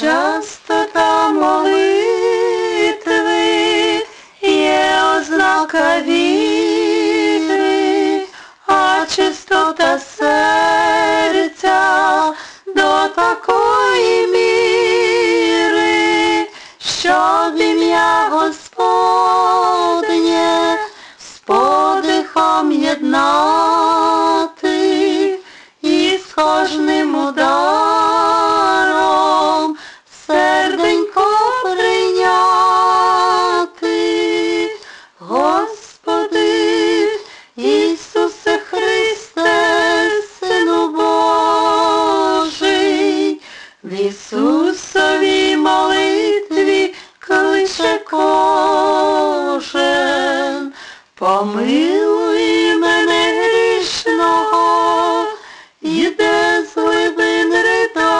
Частота молитви є ознака віри, а чистота серця до такої в Ісусовій молитві кличе кожен, помилуй мене грішного, іде з глибин ридання,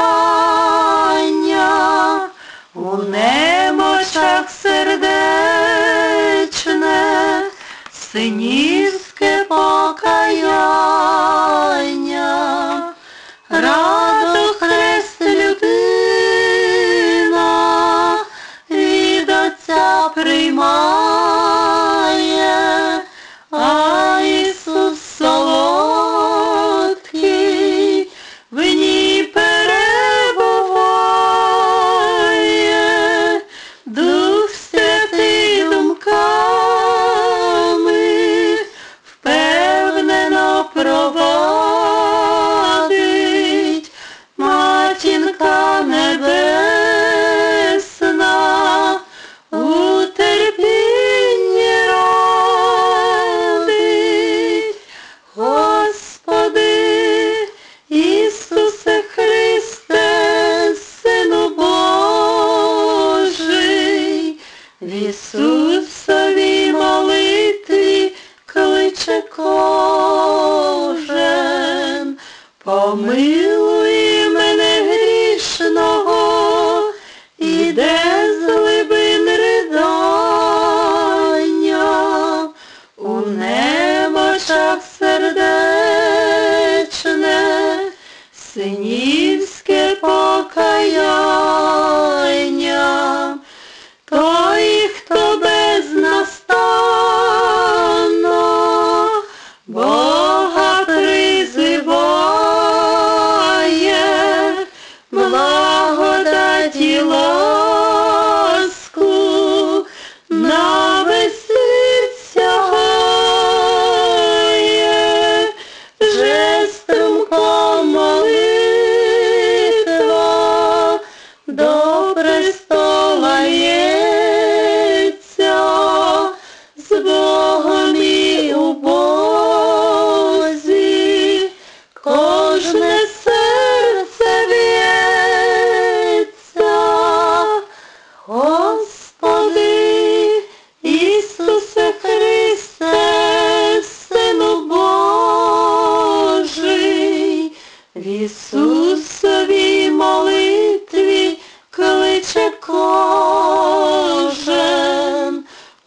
у немочах сердечне, синівське покаяння, кожен, помилуй мене грішного, іде з глибин ридання, у немочах сердечне, синівське покаяння, до престола ється, з Богом і у Бозі, кожне серце б'ється. Господи, Ісусе Христе, Сину Божий, в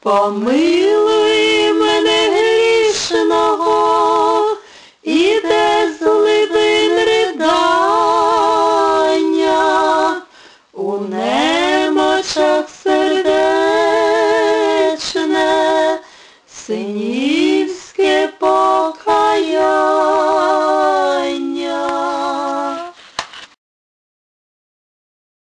Помилуй мене грішного, іде з глибин ридання у немочах.